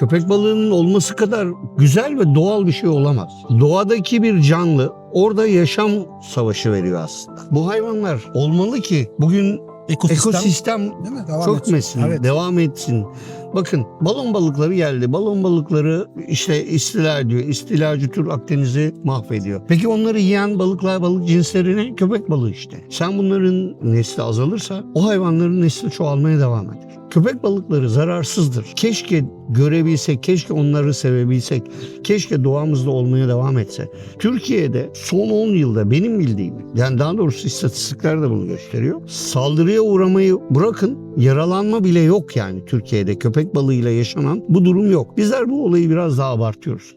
köpek balığının olması kadar güzel ve doğal bir şey olamaz. Doğadaki bir canlı orada yaşam savaşı veriyor aslında. Bu hayvanlar olmalı ki bugün Ekosistem, ekosistem değil mi? Devam çökmesin, etsin. Evet. devam etsin. Bakın balon balıkları geldi. Balon balıkları işte istila ediyor. İstilacı tür Akdeniz'i mahvediyor. Peki onları yiyen balıklar, balık cinsleri ne? Köpek balığı işte. Sen bunların nesli azalırsa o hayvanların nesli çoğalmaya devam eder. Köpek balıkları zararsızdır. Keşke görebilsek, keşke onları sevebilsek, keşke doğamızda olmaya devam etse. Türkiye'de son 10 yılda benim bildiğim, yani daha doğrusu istatistikler de bunu gösteriyor. Saldırıya uğramayı bırakın, yaralanma bile yok yani Türkiye'de köpek balığıyla yaşanan bu durum yok. Bizler bu olayı biraz daha abartıyoruz.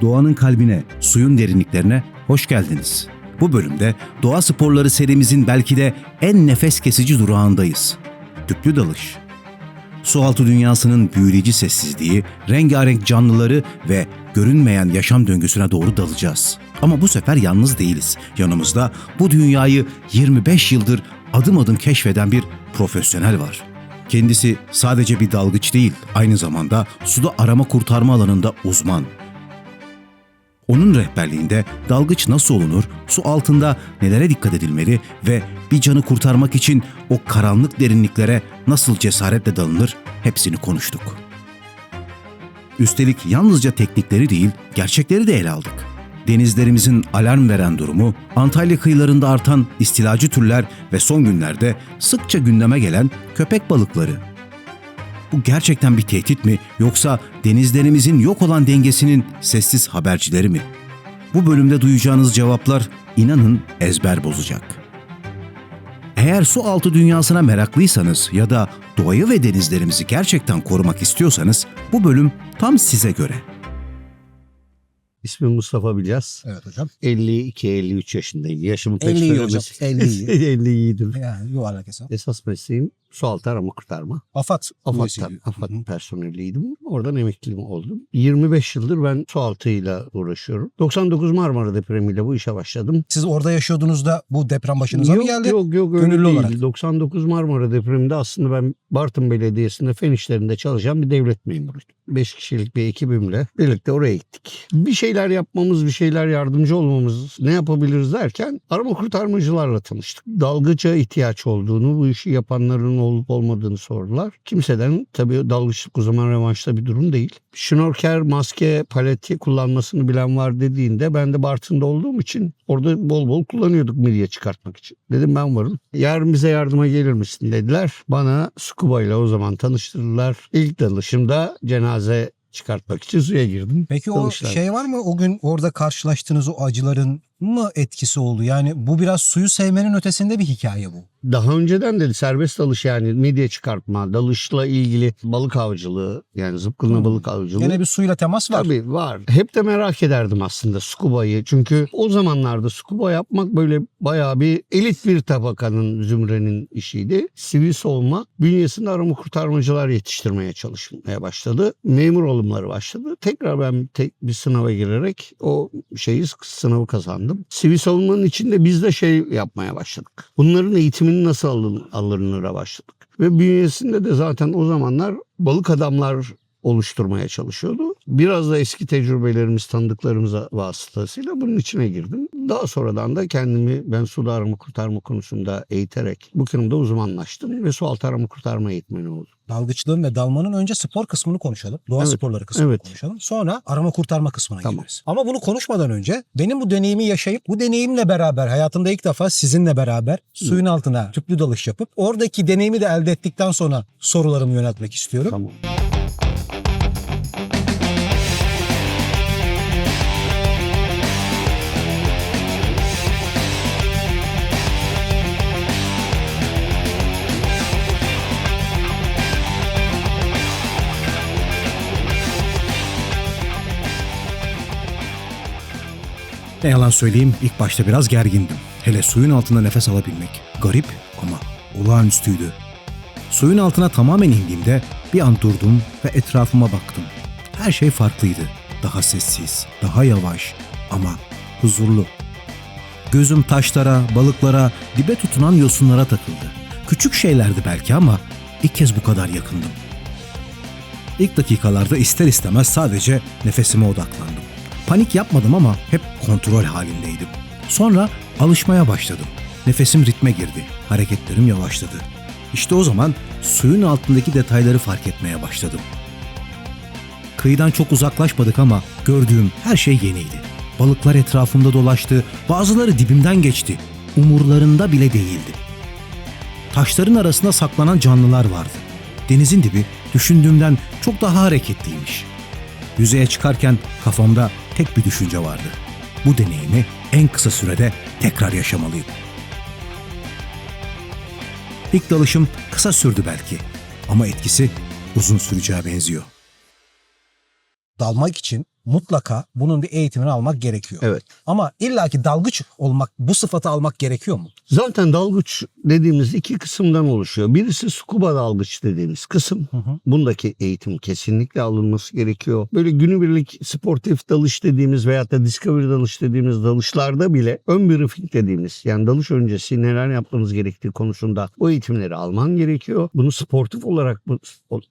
Doğanın kalbine, suyun derinliklerine hoş geldiniz. Bu bölümde doğa sporları serimizin belki de en nefes kesici durağındayız. Tüplü dalış. Sualtı dünyasının büyüleyici sessizliği, rengarenk canlıları ve görünmeyen yaşam döngüsüne doğru dalacağız. Ama bu sefer yalnız değiliz. Yanımızda bu dünyayı 25 yıldır adım adım keşfeden bir profesyonel var. Kendisi sadece bir dalgıç değil, aynı zamanda suda arama kurtarma alanında uzman. Onun rehberliğinde dalgıç nasıl olunur, su altında nelere dikkat edilmeli ve bir canı kurtarmak için o karanlık derinliklere nasıl cesaretle dalınır hepsini konuştuk. Üstelik yalnızca teknikleri değil, gerçekleri de ele aldık. Denizlerimizin alarm veren durumu, Antalya kıyılarında artan istilacı türler ve son günlerde sıkça gündeme gelen köpek balıkları. Bu gerçekten bir tehdit mi yoksa denizlerimizin yok olan dengesinin sessiz habercileri mi? Bu bölümde duyacağınız cevaplar inanın ezber bozacak. Eğer su altı dünyasına meraklıysanız ya da doğayı ve denizlerimizi gerçekten korumak istiyorsanız bu bölüm tam size göre. İsmim Mustafa Bilyas. Evet hocam. 52-53 yaşındayım. Yaşımı pek 50 iyi hocam. söylemesi- 50 iyi. 50 iyidir. Yani yuvarlak hesap. Esas mesleğim sualtı arama kurtarma. AFAD. AFAD'dan. AFAD personeliydim. Oradan emekli oldum. 25 yıldır ben sualtıyla uğraşıyorum. 99 Marmara depremiyle bu işe başladım. Siz orada yaşıyordunuz da bu deprem başınıza yok, mı geldi? Yok yok öyle Gönüllü değil. olarak. 99 Marmara depreminde aslında ben Bartın Belediyesi'nde fen işlerinde çalışan bir devlet memuruydum. 5 kişilik bir ekibimle birlikte oraya gittik. Bir şeyler yapmamız, bir şeyler yardımcı olmamız, ne yapabiliriz derken arama kurtarmacılarla tanıştık. Dalgıça ihtiyaç olduğunu, bu işi yapanların olup olmadığını sordular. Kimseden tabii dalgıçlık o zaman revanşta bir durum değil. Şnorker, maske, paleti kullanmasını bilen var dediğinde ben de Bartın'da olduğum için orada bol bol kullanıyorduk midye çıkartmak için. Dedim ben varım. Yarın bize yardıma gelir misin dediler. Bana scuba ile o zaman tanıştırdılar. İlk dalışımda cenaze çıkartmak için suya girdim. Peki o Dalışlar. şey var mı o gün orada karşılaştığınız o acıların mı etkisi oldu? Yani bu biraz suyu sevmenin ötesinde bir hikaye bu. Daha önceden de serbest dalış yani midye çıkartma, dalışla ilgili balık avcılığı yani zıpkınla Hmm. balık avcılığı. Gene bir suyla temas var. Tabii var. Hep de merak ederdim aslında scuba'yı. Çünkü o zamanlarda scuba yapmak böyle bayağı bir elit bir tabakanın, zümrenin işiydi. Sivil savunma bünyesinde arama kurtarmacılar yetiştirmeye çalışmaya başladı. Memur olumları başladı. Tekrar ben tek bir sınava girerek o şeyi sınavı kazandım. Sivil savunmanın içinde biz de şey yapmaya başladık. Bunların eğitimini nasıl alın, alınır'a başladık. Ve bünyesinde de zaten o zamanlar balık adamlar oluşturmaya çalışıyordu. Biraz da eski tecrübelerimiz, tanıdıklarımız vasıtasıyla bunun içine girdim. Daha sonradan da kendimi ben suda arama kurtarma konusunda eğiterek bu konuda uzmanlaştım ve su altı arama kurtarma eğitmeni oldum. Dalgıçlığın ve dalmanın önce spor kısmını konuşalım. Doğa Evet, sporları kısmını evet. konuşalım. Sonra arama kurtarma kısmına Tamam. gireriz. Ama bunu konuşmadan önce benim bu deneyimi yaşayıp bu deneyimle beraber hayatımda ilk defa sizinle beraber suyun altına tüplü dalış yapıp oradaki deneyimi de elde ettikten sonra sorularımı yöneltmek istiyorum. Tamam. Ne yalan söyleyeyim ilk başta biraz gergindim. Hele suyun altında nefes alabilmek. Garip ama olağanüstüydü. Suyun altına tamamen indiğimde bir an durdum ve etrafıma baktım. Her şey farklıydı. Daha sessiz, daha yavaş ama huzurlu. Gözüm taşlara, balıklara, dibe tutunan yosunlara takıldı. Küçük şeylerdi belki ama ilk kez bu kadar yakındım. İlk dakikalarda ister istemez sadece nefesime odaklandım. Panik yapmadım ama hep kontrol halindeydim. Sonra alışmaya başladım. Nefesim ritme girdi. Hareketlerim yavaşladı. İşte o zaman suyun altındaki detayları fark etmeye başladım. Kıyıdan çok uzaklaşmadık ama gördüğüm her şey yeniydi. Balıklar etrafımda dolaştı, bazıları dibimden geçti. Umurlarında bile değildi. Taşların arasında saklanan canlılar vardı. Denizin dibi düşündüğümden çok daha hareketliymiş. Yüzeye çıkarken kafamda tek bir düşünce vardı. Bu deneyimi en kısa sürede tekrar yaşamalıyım. İlk dalışım kısa sürdü belki ama etkisi uzun süreceğe benziyor. Dalmak için mutlaka bunun bir eğitimini almak gerekiyor. Evet. Ama illaki dalgıç olmak, bu sıfatı almak gerekiyor mu? Zaten dalgıç dediğimiz iki kısımdan oluşuyor. Birisi scuba dalgıç dediğimiz kısım. hı. Bundaki eğitim kesinlikle alınması gerekiyor. Böyle günübirlik sportif dalış dediğimiz veyahut da discovery dalış dediğimiz dalışlarda bile ön briefing dediğimiz yani dalış öncesi neler yapmamız gerektiği konusunda o eğitimleri alman gerekiyor. Bunu sportif olarak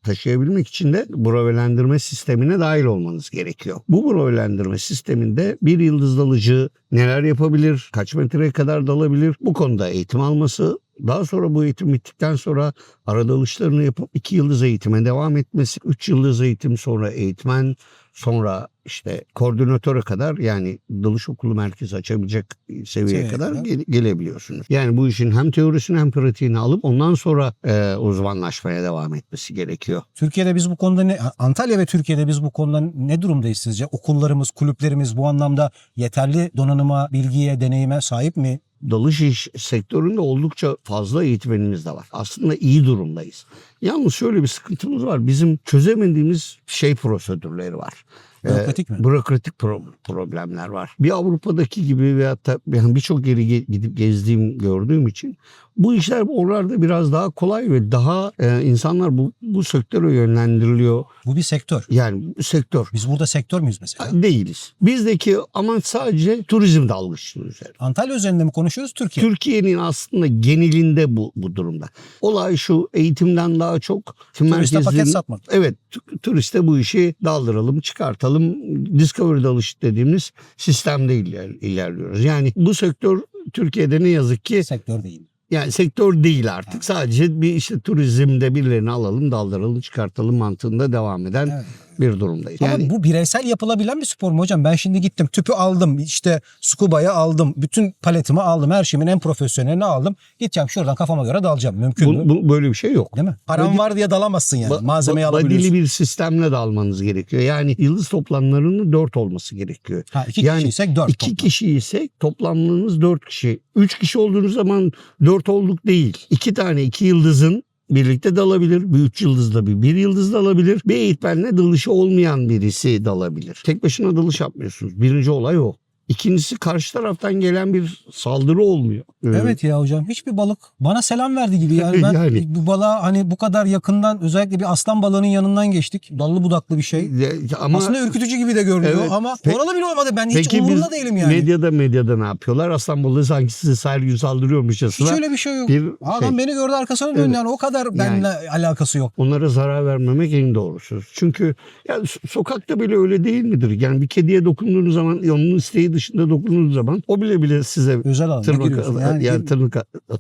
taşıyabilmek için de brovelendirme sistemine dahil olmanız gerekiyor. Bu brovelendirme sisteminde bir yıldız dalıcı neler yapabilir, kaç metreye kadar dalabilir? Bu konuda eğitim alması daha sonra bu eğitim bittikten sonra ara dalışlarını yapıp iki yıldız eğitime devam etmesi, üç yıldız eğitim sonra eğitmen, sonra işte koordinatöre kadar yani dalış okulu merkezi açabilecek seviyeye kadar kadar. gele- gelebiliyorsunuz. Yani bu işin hem teorisini hem pratiğini alıp ondan sonra e, uzmanlaşmaya devam etmesi gerekiyor. Türkiye'de biz bu konuda ne Antalya ve Türkiye'de biz bu konuda ne durumdayız sizce? Okullarımız, kulüplerimiz bu anlamda yeterli donanıma, bilgiye, deneyime sahip mi? Dalış iş sektöründe oldukça fazla eğitmenimiz de var. Aslında iyi durumdayız. Yalnız şöyle bir sıkıntımız var. Bizim çözemediğimiz şey prosedürleri var. Ee, Bürokratik mi? Bürokratik pro- problemler var. Bir Avrupa'daki gibi veyahut da yani birçok yeri gidip gezdiğim, gördüğüm için bu işler oralarda biraz daha kolay ve daha e, insanlar bu, bu sektöre yönlendiriliyor. Bu bir sektör. Yani sektör Biz burada sektör müyüz mesela? değiliz. Bizdeki amaç sadece turizm dalgıçlığı üzerine. Antalya üzerinde mi konuşuyoruz Türkiye? Türkiye'nin aslında genelinde bu, bu durumda. Olay şu eğitimden daha çok Turiste paket satmak. Evet tu- turiste bu işi daldıralım çıkartalım. Discovery dalış dediğimiz sistemde iler, ilerliyoruz. Yani bu sektör Türkiye'de ne yazık ki Sektör değil. Yani sektör değil artık. Sadece bir işte turizmde birilerini alalım daldıralım çıkartalım mantığında devam eden Evet. Bir durumdayız. Yani Ama bu bireysel yapılabilen bir spor mu hocam? Ben şimdi gittim tüpü aldım işte scuba'yı aldım. Bütün paletimi aldım. Her şeyimin en profesyonelini aldım. Gideceğim şuradan kafama göre dalacağım. Mümkün mü? bu, bu- böyle bir şey yok. Değil mi? Param Badi- var diye dalamazsın yani. Ba- Malzemeyi ba- alabiliyorsun. Badili bir sistemle de almanız gerekiyor. Yani yıldız toplamlarının 4 olması gerekiyor. Ha, iki Yani kişiysek dört. İki toplam. kişi ise toplamlığınız 4 kişi. 3 kişi olduğunuz zaman 4 olduk değil. 2 tane 2 yıldızın birlikte dalabilir. Bir üç yıldızla bir bir yıldız dalabilir. Bir eğitmenle dalışı olmayan birisi dalabilir. Tek başına dalış yapmıyorsunuz. Birinci olay o. İkincisi karşı taraftan gelen bir saldırı olmuyor. Ee, Evet ya hocam hiçbir balık bana selam verdi gibi yani ben Yani. bu balığa hani bu kadar yakından özellikle bir aslan balığının yanından geçtik. Dallı budaklı bir şey. de- Ama Aslında ürkütücü gibi de görünüyor Evet. ama Pe- oralı bile olmadı. Ben hiç Peki umurumda biz değilim yani. medyada medyada ne yapıyorlar? Aslan balığı sanki size gün saldırıyormuşçasına. Hiç öyle bir şey yok. bir Adam şey. beni gördü arkasına döndü Evet. yani o kadar benimle alakası yok. Onlara zarar vermemek en doğrusu. Çünkü ya so- sokakta bile öyle değil midir? Yani bir kediye dokunduğunuz zaman onun isteği dışında dokunduğunuz zaman o bile bile size Özel alana tırnak giriyorsun. yani, Yani, tırnak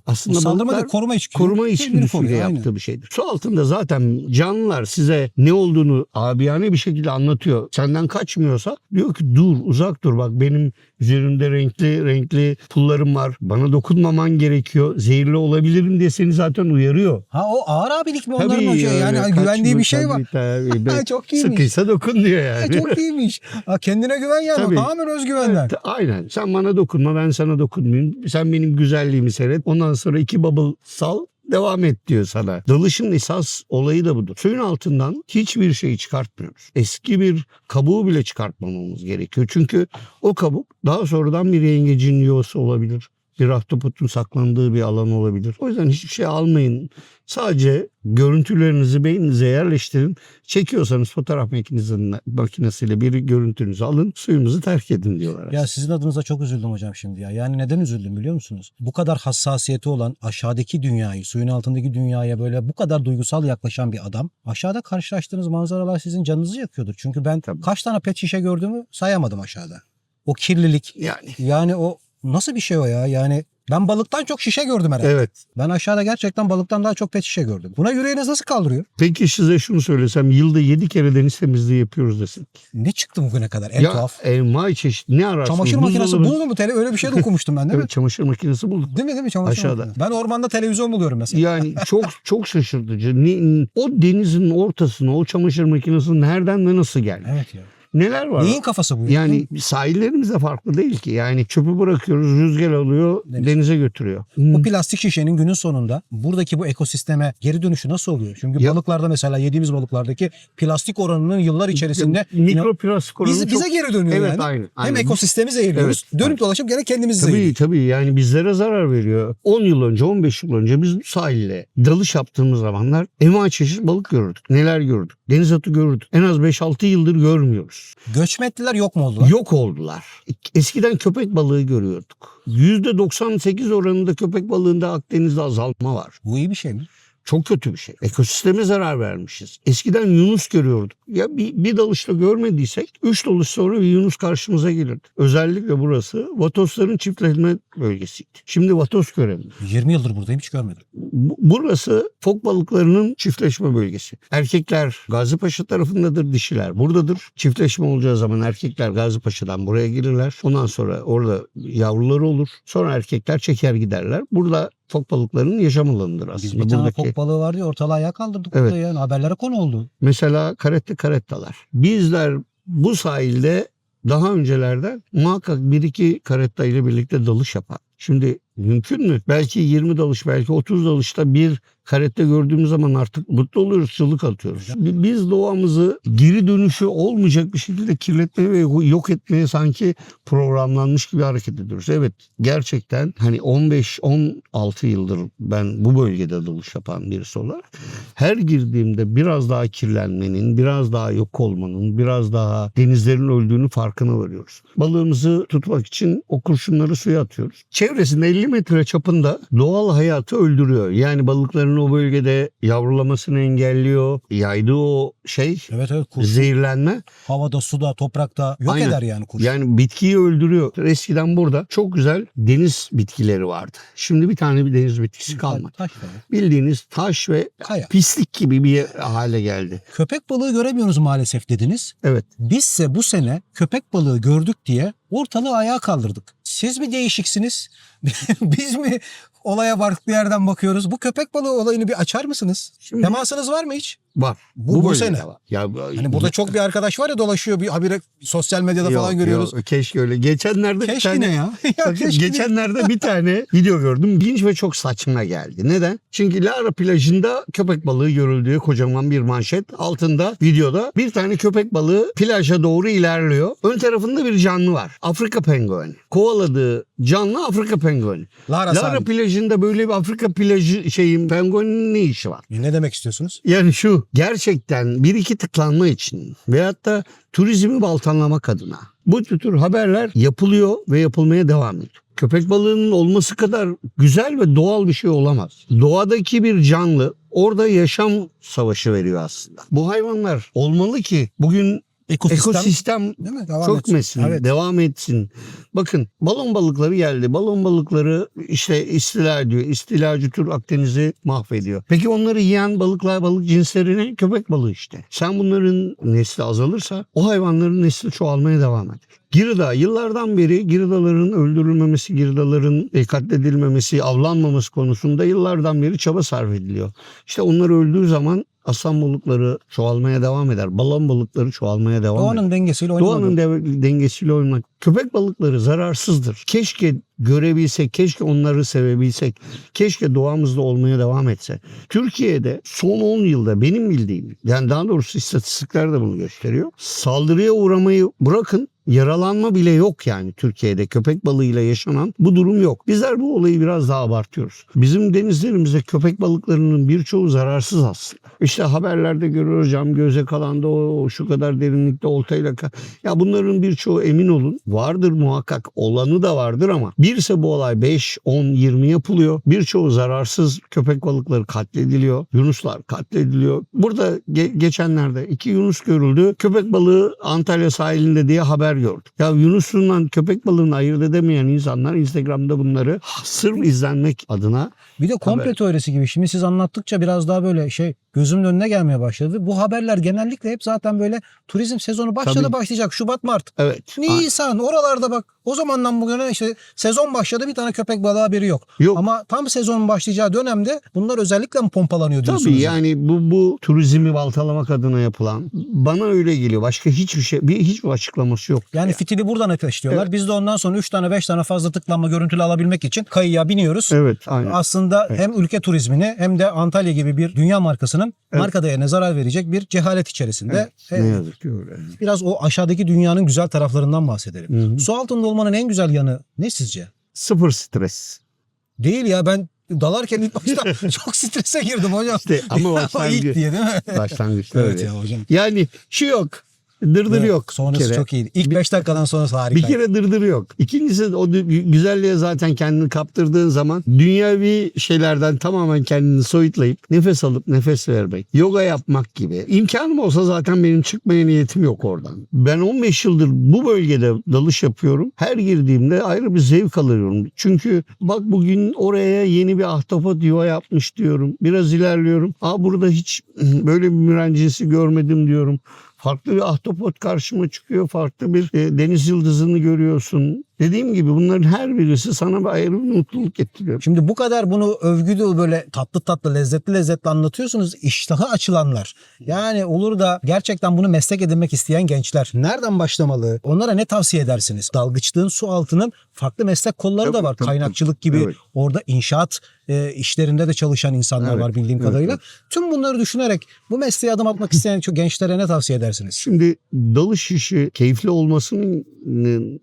aslında saldırma değil koruma içgüdüsü. koruma içgüdüsüyle koruyor, aynen. yaptığı bir şeydir. Su altında zaten canlılar size ne olduğunu abiyane bir şekilde anlatıyor. Senden kaçmıyorsa diyor ki dur uzak dur bak benim üzerimde renkli renkli pullarım var. Bana dokunmaman gerekiyor. Zehirli olabilirim diye seni zaten uyarıyor. Ha o ağır abilik mi onların Tabii şey yani öyle güvendiği bir şey var. tabii, tabii. Çok iyiymiş. Sıkıysa dokun diyor yani. çok iyiymiş. Ha, kendine güven yani. Tabii. Tamamen özgüvenler. Ta- Aynen. Sen bana dokunma ben sana dokunmayayım. Sen benim güzelliğimi seyret. Ondan sonra iki bubble sal devam et diyor sana. Dalışın esas olayı da budur. Suyun altından hiçbir şey çıkartmıyoruz. Eski bir kabuğu bile çıkartmamamız gerekiyor. Çünkü o kabuk daha sonradan bir yengecin yuvası olabilir. Bir ahtapotun saklandığı bir alan olabilir. O yüzden hiçbir şey almayın. Sadece görüntülerinizi beyninize yerleştirin. Çekiyorsanız fotoğraf makinesi- makinesiyle bir görüntünüzü alın. Suyumuzu terk edin diyorlar. Ya sizin adınıza çok üzüldüm hocam şimdi ya. Yani neden üzüldüm biliyor musunuz? Bu kadar hassasiyeti olan aşağıdaki dünyayı, suyun altındaki dünyaya böyle bu kadar duygusal yaklaşan bir adam. Aşağıda karşılaştığınız manzaralar sizin canınızı yakıyordur. Çünkü ben Tabii. kaç tane pet şişe gördüğümü sayamadım aşağıda. O kirlilik. Yani Yani o nasıl bir şey o ya? Yani ben balıktan çok şişe gördüm herhalde. evet. Ben aşağıda gerçekten balıktan daha çok pet şişe gördüm. Buna yüreğiniz nasıl kaldırıyor? Peki size şunu söylesem yılda 7 kere deniz temizliği yapıyoruz desek. Ne çıktı bugüne kadar? En ya tuhaf. envai çeşit ne ararsınız? Çamaşır makinesi buldun mu? Tele, öyle bir şey de okumuştum ben değil mi? Evet çamaşır makinesi bulduk. Değil mi değil mi çamaşır Aşağıda. makinesi? Ben ormanda televizyon buluyorum mesela. Yani çok çok şaşırtıcı. Ne- o denizin ortasına o çamaşır makinesi nereden ve nasıl geldi? Evet ya. Neler var? Neyin kafası bu? Yani sahillerimiz de farklı değil ki. Yani çöpü bırakıyoruz, rüzgar alıyor, Deniz. denize götürüyor. Bu plastik şişenin günün sonunda buradaki bu ekosisteme geri dönüşü nasıl oluyor? Çünkü Ya- balıklarda mesela yediğimiz balıklardaki plastik oranının yıllar içerisinde mikroplastik oranı biz, çok- bize geri dönüyor Evet yani. aynı. aynen. Hem ekosistemi zehirliyoruz. Evet, dönüp aynen. dolaşıp gene kendimizi Tabii zehirliyoruz. tabii yani bizlere zarar veriyor. 10 yıl önce 15 yıl önce biz bu sahilde dalış yaptığımız zamanlar envai çeşit balık gördük. Neler gördük? Deniz atı gördük. En az 5-6 yıldır görmüyoruz. Göçme ettiler yok mu oldular? Yok oldular. Eskiden köpek balığı görüyorduk. %98 oranında köpek balığında Akdeniz'de azalma var. Bu iyi bir şey mi? Çok kötü bir şey. Ekosisteme zarar vermişiz. Eskiden yunus görüyorduk. Ya bir, bir dalışta görmediysek 3 dalış sonra bir yunus karşımıza gelirdi. Özellikle burası vatosların çiftleşme bölgesiydi. Şimdi vatos göremiyoruz. 20 yıldır buradayım hiç görmedim. Bu- Burası fok balıklarının çiftleşme bölgesi. Erkekler Gazipaşa tarafındadır, dişiler buradadır. Çiftleşme olacağı zaman erkekler Gazipaşa'dan buraya gelirler. Ondan sonra orada yavruları olur. Sonra erkekler çeker giderler. Burada fok balıklarının yaşam alanıdır Biz aslında. bir tane Buradaki fok balığı vardı ya ortalığı ayağa kaldırdık Evet. burada yani haberlere konu oldu. Mesela karette karettalar. Bizler bu sahilde daha öncelerden muhakkak bir iki karetta ile birlikte dalış yapar. Şimdi mümkün mü? Belki 20 dalış, belki 30 dalışta bir karette gördüğümüz zaman artık mutlu oluyoruz, çığlık atıyoruz. Bi- Biz doğamızı geri dönüşü olmayacak bir şekilde kirletmeye ve yok etmeye sanki programlanmış gibi hareket ediyoruz. Evet gerçekten hani 15-16 yıldır ben bu bölgede dalış yapan birisi olarak her girdiğimde biraz daha kirlenmenin, biraz daha yok olmanın, biraz daha denizlerin öldüğünü farkına varıyoruz. Balığımızı tutmak için o kurşunları suya atıyoruz. Çevresinde 50 metre çapında doğal hayatı öldürüyor. Yani balıkların o bölgede yavrulamasını engelliyor. Yaydığı o şey Evet evet kurşun zehirlenme havada, suda, toprakta yok Aynen. eder yani kurşun. yani bitkiyi öldürüyor. Eskiden burada çok güzel deniz bitkileri vardı. Şimdi bir tane bir deniz bitkisi kalmadı. Taş var. Bildiğiniz taş ve Kaya. pislik gibi bir hale geldi. Köpek balığı göremiyoruz maalesef dediniz. Evet. Bizse bu sene köpek balığı gördük diye ortalığı ayağa kaldırdık. Siz mi değişiksiniz? Biz mi olaya farklı yerden bakıyoruz? Bu köpek balığı olayını bir açar mısınız? Şimdi- Temasınız var mı hiç? Var. Bu- bu bölgede sene. var. Ya, Hani burada çok bir arkadaş var ya dolaşıyor bir habire sosyal medyada Yok, falan görüyoruz. yok, keşke öyle. Geçenlerde bir Keşke tane ne ya? ya keşke ne? geçenlerde bir tane video gördüm. İlginç ve çok saçma geldi. Neden? Çünkü Lara plajında köpek balığı görüldüğü kocaman bir manşet. Altında videoda bir tane köpek balığı plaja doğru ilerliyor. Ön tarafında bir canlı var. Afrika pengueni. Kovaladığı canlı Afrika pengueni. Lara, Lara Lara plajında böyle bir Afrika plajı şeyin penguenin ne işi var? Ne demek istiyorsunuz? Yani şu gerçekten bir iki tıklanma için veyahut da turizmi baltanlamak adına bu tür haberler yapılıyor ve yapılmaya devam ediyor. Köpek balığının olması kadar güzel ve doğal bir şey olamaz. Doğadaki bir canlı orada yaşam savaşı veriyor aslında. Bu hayvanlar olmalı ki bugün Ekosistem, ekosistem değil mi? Devam çok etsin. mesin, Evet. devam etsin. Bakın balon balıkları geldi. Balon balıkları işte istila ediyor. İstilacı tür Akdeniz'i mahvediyor. Peki onları yiyen balıklar, balık cinsleri ne? Köpek balığı işte. Sen bunların nesli azalırsa o hayvanların nesli çoğalmaya devam eder. Girida yıllardan beri giridaların öldürülmemesi, giridaların e, katledilmemesi, avlanmaması konusunda yıllardan beri çaba sarf ediliyor. İşte onlar öldüğü zaman aslan balıkları çoğalmaya devam eder. Balon balıkları çoğalmaya devam eder. Doğanın dengesiyle oynamadı. Doğanın de- dengesiyle oynamak Köpek balıkları zararsızdır. Keşke görebilsek, keşke onları sevebilsek, keşke doğamızda olmaya devam etse. Türkiye'de son 10 yılda benim bildiğim, yani daha doğrusu istatistikler de bunu gösteriyor. Saldırıya uğramayı bırakın, yaralanma bile yok yani Türkiye'de köpek balığıyla yaşanan bu durum yok. Bizler bu olayı biraz daha abartıyoruz. Bizim denizlerimizde köpek balıklarının birçoğu zararsız aslında. İşte haberlerde görüyor hocam göze kalanda o, o şu kadar derinlikte oltayla ya bunların birçoğu emin olun vardır muhakkak olanı da vardır ama birse bu olay 5, 10, 20 yapılıyor. Birçoğu zararsız köpek balıkları katlediliyor. Yunuslar katlediliyor. Burada ge- geçenlerde iki Yunus görüldü. Köpek balığı Antalya sahilinde diye haber gördük. Ya Yunus'undan köpek balığını ayırt edemeyen insanlar Instagram'da bunları sırf izlenmek adına Bir de komple Haber. teorisi gibi. Şimdi siz anlattıkça biraz daha böyle şey gözümün önüne gelmeye başladı. Bu haberler genellikle hep zaten böyle turizm sezonu başladı Tabii. başlayacak. Şubat Mart. evet. Nisan oralarda bak o zamandan bugüne işte sezon başladı bir tane köpek balığı haberi yok. Yok. Ama tam sezonun başlayacağı dönemde bunlar özellikle mi pompalanıyor diyorsunuz? Tabii yani bu bu turizmi baltalamak adına yapılan bana öyle geliyor. Başka hiçbir şey bir hiçbir açıklaması yok. Yani fitili buradan ateşliyorlar. Biz de ondan sonra 3 tane 5 tane fazla tıklanma görüntülü alabilmek için kayıya biniyoruz. Evet, aynen. Aslında hem ülke turizmini hem de Antalya gibi bir dünya markasının Evet. marka değerine zarar verecek bir cehalet içerisinde. Evet, ne yazık ki öyle. Biraz o aşağıdaki dünyanın güzel taraflarından bahsedelim. Hı hı. Su altında olmanın en güzel yanı ne sizce? Sıfır stres. Değil ya ben dalarken ilk başta çok strese girdim hocam. İşte ama başlangıç, diye değil mi? başlangıçta evet öyle. ya hocam. Yani şu yok. Dırdır Evet, yok. Sonrası bir kere. çok iyiydi. İlk 5 dakikadan sonrası Bir harika. kere dırdır yok. İkincisi o güzelliğe zaten kendini kaptırdığın zaman dünyavi şeylerden tamamen kendini soyutlayıp nefes alıp nefes vermek. Yoga yapmak gibi. İmkanım olsa zaten benim çıkmaya niyetim yok oradan. Ben 15 yıldır bu bölgede dalış yapıyorum. Her girdiğimde ayrı bir zevk alıyorum. Çünkü bak bugün oraya yeni bir ahtapot yuva yapmış diyorum. Biraz ilerliyorum. Aa burada hiç böyle bir mürencisi görmedim diyorum. Farklı bir ahtapot karşıma çıkıyor. Farklı bir e, deniz yıldızını görüyorsun. Dediğim gibi bunların her birisi sana bir ayrı bir mutluluk getiriyor. Şimdi bu kadar bunu övgüde böyle tatlı tatlı lezzetli lezzetli anlatıyorsunuz. İştahı açılanlar. Yani olur da gerçekten bunu meslek edinmek isteyen gençler nereden başlamalı? Onlara ne tavsiye edersiniz? Dalgıçlığın su altının farklı meslek kolları da Tabii, var. tabii, Kaynakçılık gibi Evet. orada inşaat e, işlerinde de çalışan insanlar Evet, var bildiğim evet, kadarıyla. evet. Tüm bunları düşünerek bu mesleğe adım atmak isteyen çok gençlere ne tavsiye edersiniz? Şimdi dalış işi keyifli olmasının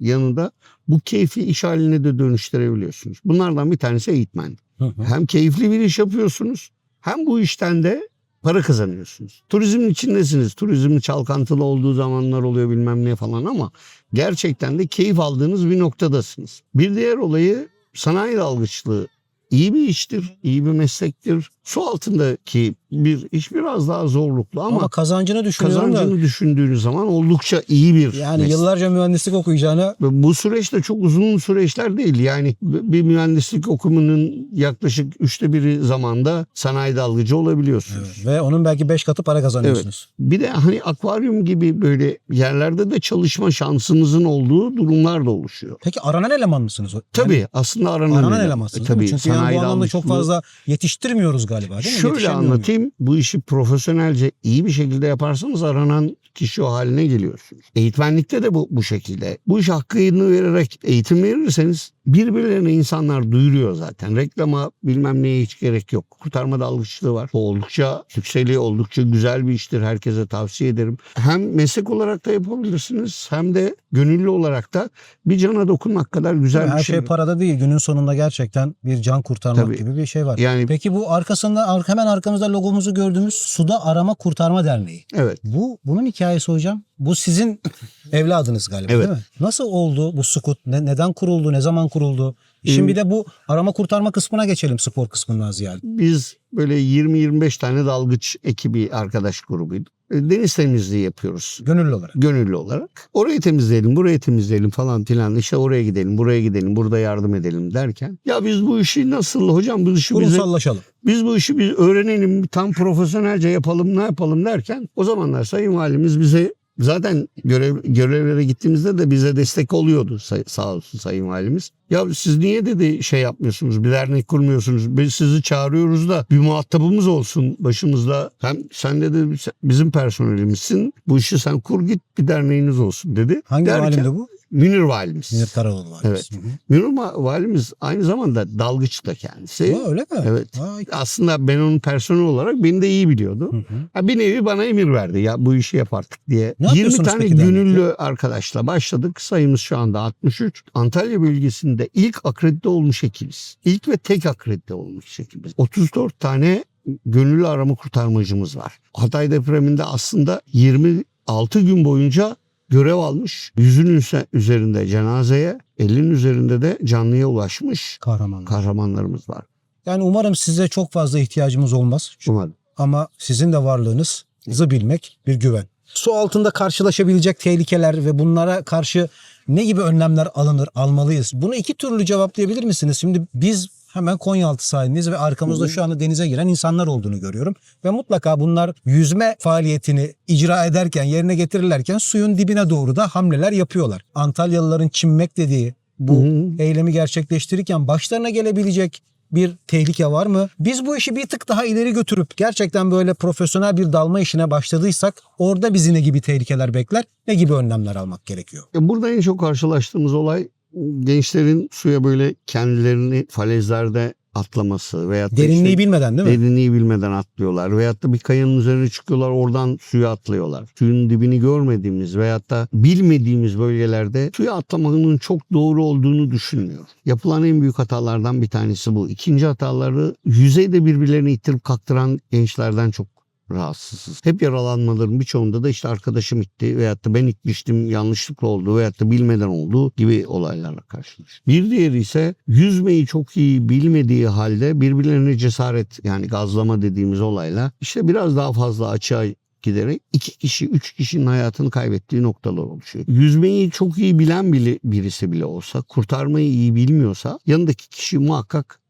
yanında bu keyfi iş haline de dönüştürebiliyorsunuz. Bunlardan bir tanesi eğitmen. Hı hı. Hem keyifli bir iş yapıyorsunuz hem bu işten de para kazanıyorsunuz. Turizmin içindesiniz. Turizmin çalkantılı olduğu zamanlar oluyor bilmem ne falan ama gerçekten de keyif aldığınız bir noktadasınız. Bir diğer olayı sanayi dalgıçlığı iyi bir iştir, iyi bir meslektir. Su altındaki bir iş biraz daha zorluklu ama, Ama, kazancını düşünüyorum da kazancını düşündüğünüz zaman oldukça iyi bir yani meslek. yıllarca mühendislik okuyacağına Bu süreç de çok uzun süreçler değil. Yani bir mühendislik okumunun yaklaşık üçte biri zamanda sanayi dalgıcı olabiliyorsunuz. Evet. Ve onun belki 5 katı para kazanıyorsunuz. Bir de hani akvaryum gibi böyle yerlerde de çalışma şansınızın olduğu durumlar da oluşuyor. Peki aranan eleman mısınız? o? Tabii Yani aslında aranan, aranan eleman. elemansınız E? Tabii Çünkü yani bu anlamda çok fazla yetiştirmiyoruz galiba değil mi? Şöyle anlatayım. Bu işi profesyonelce iyi bir şekilde yaparsanız aranan kişi o haline geliyorsunuz. Eğitmenlikte de bu, bu şekilde. Bu iş hakkını vererek eğitim verirseniz birbirlerine insanlar duyuruyor zaten. Reklama bilmem neye hiç gerek yok. Kurtarma dalgıçlığı var. Oldukça yükseli, oldukça güzel bir iştir. Herkese tavsiye ederim. Hem meslek olarak da yapabilirsiniz hem de gönüllü olarak da bir cana dokunmak kadar güzel Her bir şey şey. parada değil. Günün sonunda gerçekten bir can kurtarmak Tabii. gibi bir şey var. Yani Peki bu arkasında ar- hemen arkamızda logomuzu gördüğümüz Suda Arama Kurtarma Derneği. evet. Bu bunun hikayesi hocam. Bu sizin evladınız galiba Evet. değil mi? Nasıl oldu bu Sukut? Ne- neden kuruldu? Ne zaman kuruldu? Şimdi Ee, bir de bu arama kurtarma kısmına geçelim spor kısmından ziyade. Biz böyle 20-25 tane dalgıç ekibi arkadaş grubuydu. E, Deniz temizliği yapıyoruz. Gönüllü olarak. Gönüllü olarak. Orayı temizleyelim, burayı temizleyelim falan filan. İşte oraya gidelim, buraya gidelim, burada yardım edelim derken. Ya biz bu işi nasıl hocam bu işi bize, Kurumsallaşalım. biz bu işi biz öğrenelim, tam profesyonelce yapalım, ne yapalım derken o zamanlar Sayın Valimiz bize Zaten görev, görevlere gittiğimizde de bize destek oluyordu say- sağ olsun Sayın Valimiz. Ya siz niye dedi şey yapmıyorsunuz bir dernek kurmuyorsunuz biz sizi çağırıyoruz da bir muhatabımız olsun başımızda. Hem sen dedi bizim personelimizsin bu işi sen kur git bir derneğiniz olsun dedi. Hangi Derken- valimdi bu? Münir valimiz. Münir Karaoğlu var. Evet. Hı hı. Münir valimiz aynı zamanda dalgıç da kendisi. Ha, öyle mi? Evet. Vay. Aslında ben onun personel olarak beni de iyi biliyordu. Hı hı. Ha, bir nevi bana emir verdi ya bu işi yap artık diye. Ne 20 yapıyorsunuz tane peki dernekte? gönüllü arkadaşla başladık. Sayımız şu anda 63. Antalya bölgesinde ilk akredite olmuş ekibiz. İlk ve tek akredite olmuş ekibiz. 34 tane gönüllü arama kurtarmacımız var. Hatay depreminde aslında 26 gün boyunca görev almış. Yüzün üse- üzerinde cenazeye, 50'nin üzerinde de canlıya ulaşmış Kahramanlar. kahramanlarımız var. Yani umarım size çok fazla ihtiyacımız olmaz. Umarım. Ama sizin de varlığınızı bilmek bir güven. Su altında karşılaşabilecek tehlikeler ve bunlara karşı ne gibi önlemler alınır, almalıyız? Bunu iki türlü cevaplayabilir misiniz? Şimdi biz hemen Konyaaltı sahilindeyiz ve arkamızda şu anda denize giren insanlar olduğunu görüyorum. Ve mutlaka bunlar yüzme faaliyetini icra ederken, yerine getirirlerken suyun dibine doğru da hamleler yapıyorlar. Antalyalıların çimmek dediği bu Hı hı. eylemi gerçekleştirirken başlarına gelebilecek bir tehlike var mı? Biz bu işi bir tık daha ileri götürüp gerçekten böyle profesyonel bir dalma işine başladıysak orada bizi ne gibi tehlikeler bekler? Ne gibi önlemler almak gerekiyor? Burada en çok karşılaştığımız olay gençlerin suya böyle kendilerini falezlerde atlaması da Derinliği işte bilmeden değil mi? derinliği bilmeden atlıyorlar veyahut da bir kayanın üzerine çıkıyorlar oradan suya atlıyorlar. Suyun dibini görmediğimiz veyahut da bilmediğimiz bölgelerde suya atlamanın çok doğru olduğunu düşünmüyor. Yapılan en büyük hatalardan bir tanesi bu. İkinci hataları yüzeyde birbirlerini ittirip kaktıran gençlerden çok rahatsızız. Hep yaralanmaların birçoğunda da işte arkadaşım itti veyahut da ben itmiştim yanlışlıkla oldu veyahut da bilmeden oldu gibi olaylarla karşılaştık. Bir diğeri ise yüzmeyi çok iyi bilmediği halde birbirlerine cesaret yani gazlama dediğimiz olayla işte biraz daha fazla açığa giderek iki kişi, üç kişinin hayatını kaybettiği noktalar oluşuyor. Yüzmeyi çok iyi bilen bile, birisi bile olsa, kurtarmayı iyi bilmiyorsa yanındaki kişi muhakkak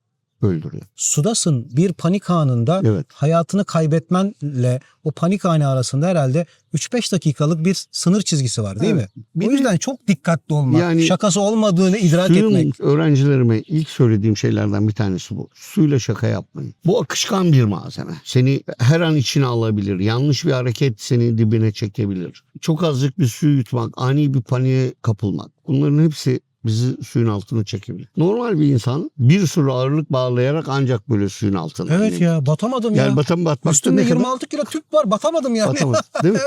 öldürüyor. Sudasın bir panik anında Evet. hayatını kaybetmenle o panik anı arasında herhalde 3-5 dakikalık bir sınır çizgisi var değil Evet. mi? Bir o de- yüzden çok dikkatli olmak, Yani şakası olmadığını idrak Suyun etmek. öğrencilerime ilk söylediğim şeylerden bir tanesi bu. Suyla şaka yapmayın. Bu akışkan bir malzeme. Seni her an içine alabilir. Yanlış bir hareket seni dibine çekebilir. Çok azıcık bir su yutmak, ani bir paniğe kapılmak. Bunların hepsi bizi suyun altına çekebilir. Normal bir insan bir sürü ağırlık bağlayarak ancak böyle suyun altına Evet inebilir. ya batamadım ya. Yani batan batmakta Üstünde ne kadar 26 kilo tüp var batamadım yani. Batamaz, değil mi?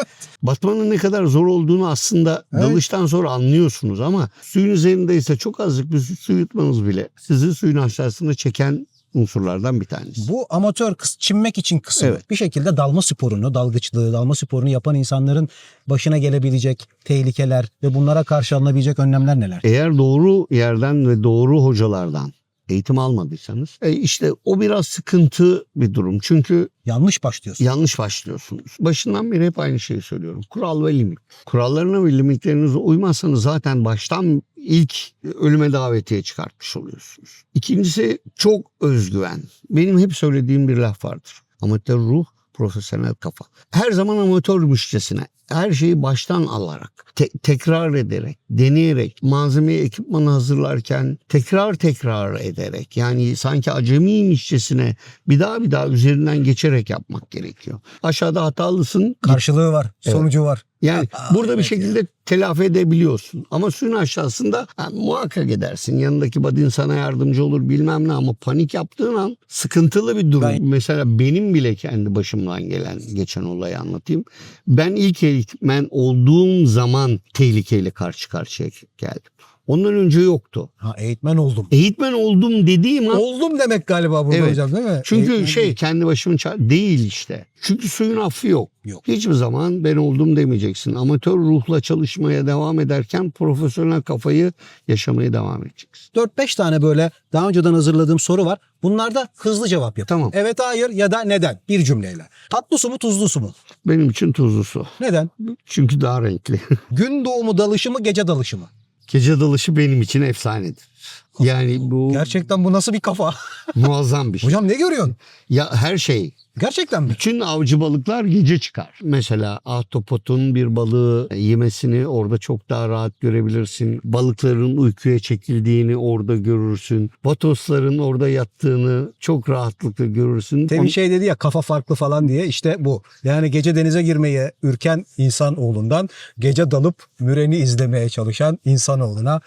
Batmanın ne kadar zor olduğunu aslında Evet. dalıştan sonra anlıyorsunuz ama suyun üzerindeyse çok azıcık bir su yutmanız bile sizi suyun aşağısına çeken unsurlardan bir tanesi. Bu amatör çimmek için kısım. Evet. Bir şekilde dalma sporunu, dalgıçlığı, dalma sporunu yapan insanların başına gelebilecek tehlikeler ve bunlara karşı alınabilecek önlemler neler? Eğer doğru yerden ve doğru hocalardan eğitim almadıysanız e işte o biraz sıkıntı bir durum. Çünkü Yanlış başlıyorsun. yanlış başlıyorsunuz. Başından beri hep aynı şeyi söylüyorum. Kural ve limit. Kurallarına ve limitlerinize uymazsanız zaten baştan ilk ölüme davetiye çıkartmış oluyorsunuz. İkincisi çok özgüven. Benim hep söylediğim bir laf vardır. Amatör ruh, profesyonel kafa. Her zaman amatörmüşçesine her şeyi baştan alarak, te- tekrar ederek, deneyerek, malzemeyi, ekipmanı hazırlarken tekrar tekrar ederek yani sanki acemiymişçesine bir daha bir daha üzerinden geçerek yapmak gerekiyor. Aşağıda hatalısın. Karşılığı var, sonucu var. Yani Aa, burada bir evet şekilde telafi edebiliyorsun. Ama suyun aşağısında ha, muhakkak edersin. Yanındaki badin sana yardımcı olur bilmem ne ama panik yaptığın an sıkıntılı bir durum. Ben- Mesela benim bile kendi başımdan gelen geçen olayı anlatayım. Ben ilk eğitmen olduğum zaman tehlikeyle karşı karşıya geldim. Ondan önce yoktu. Ha eğitmen oldum. Eğitmen oldum dediğim an Oldum demek galiba burada Evet. hocam değil mi? çünkü Eğitmen şey değil. kendi başımın değil işte. Çünkü suyun affı yok. Yok. Hiçbir zaman ben oldum demeyeceksin. Amatör ruhla çalışmaya devam ederken profesyonel kafayı yaşamaya devam edeceksin. 4-5 tane böyle daha önceden hazırladığım soru var. Bunlarda hızlı cevap yap. Tamam. Evet, hayır ya da neden? Bir cümleyle. Tatlı su mu, tuzlu su mu? Benim için tuzlu su. Neden? Çünkü daha renkli. Gün doğumu dalışı mı, gece dalışı mı? Gece dalışı benim için efsanedir. Yani bu Gerçekten bu nasıl bir kafa? muazzam bir şey. Hocam ne görüyorsun? Ya her şey Gerçekten mi? Bütün avcı balıklar gece çıkar. Mesela ahtapotun bir balığı yemesini orada çok daha rahat görebilirsin. Balıkların uykuya çekildiğini orada görürsün. Vatosların orada yattığını çok rahatlıkla görürsün. Temin şey dedi ya kafa farklı falan diye işte bu. Yani gece denize girmeye ürken insan oğlundan gece dalıp müreni izlemeye çalışan insanoğluna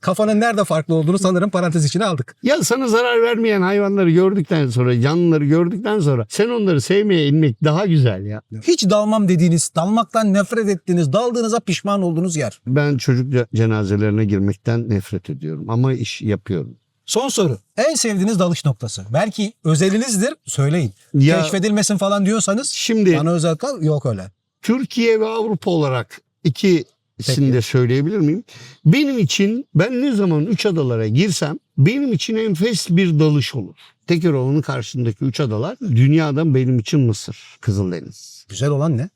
kafanın nerede farklı olduğunu sanırım parantez içine aldık. Ya sana zarar vermeyen hayvanları gördükten sonra, canlıları gördükten sonra sen onları sevmeye inmek daha güzel ya. Hiç dalmam dediğiniz, dalmaktan nefret ettiğiniz, daldığınıza pişman olduğunuz yer. Ben çocuk ce- cenazelerine girmekten nefret ediyorum ama iş yapıyorum. Son soru. En sevdiğiniz dalış noktası. Belki özelinizdir. Söyleyin. Ya- Keşfedilmesin falan diyorsanız Şimdi bana özel kal. Yok öyle. Türkiye ve Avrupa olarak ikisini Peki. de söyleyebilir miyim? Benim için ben ne zaman üç adalara girsem benim için enfes bir dalış olur. Tekirova'nın karşısındaki üç adalar dünyadan benim için Mısır, Kızıldeniz. Güzel olan ne?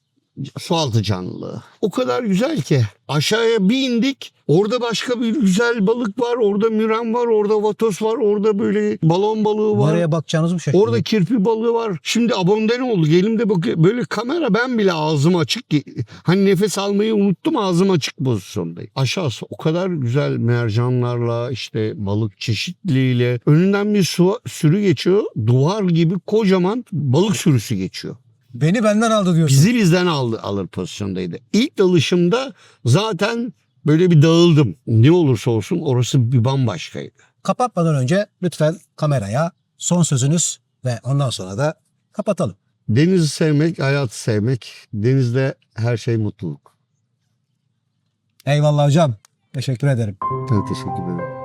Sualtı canlılığı. O kadar güzel ki aşağıya bir indik. Orada başka bir güzel balık var. Orada müren var. Orada vatos var. Orada böyle balon balığı var. Nereye bakacağınızı mı şaşırdınız? Orada kirpi balığı var. Şimdi abonde ne oldu? Elimde bak böyle kamera ben bile ağzım açık. ki- Hani nefes almayı unuttum ağzım açık pozisyondayım. Aşağısı o kadar güzel mercanlarla işte balık çeşitliliğiyle önünden bir su, sürü geçiyor. Duvar gibi kocaman balık sürüsü geçiyor. Beni benden aldı diyorsun. Bizi bizden aldı, alır pozisyondaydı. İlk dalışımda zaten böyle bir dağıldım. Ne olursa olsun orası bir bambaşkaydı. Kapatmadan önce lütfen kameraya son sözünüz ve ondan sonra da kapatalım. Denizi sevmek, hayatı sevmek. Denizde her şey mutluluk. Eyvallah hocam. Teşekkür ederim. Ben teşekkür ederim.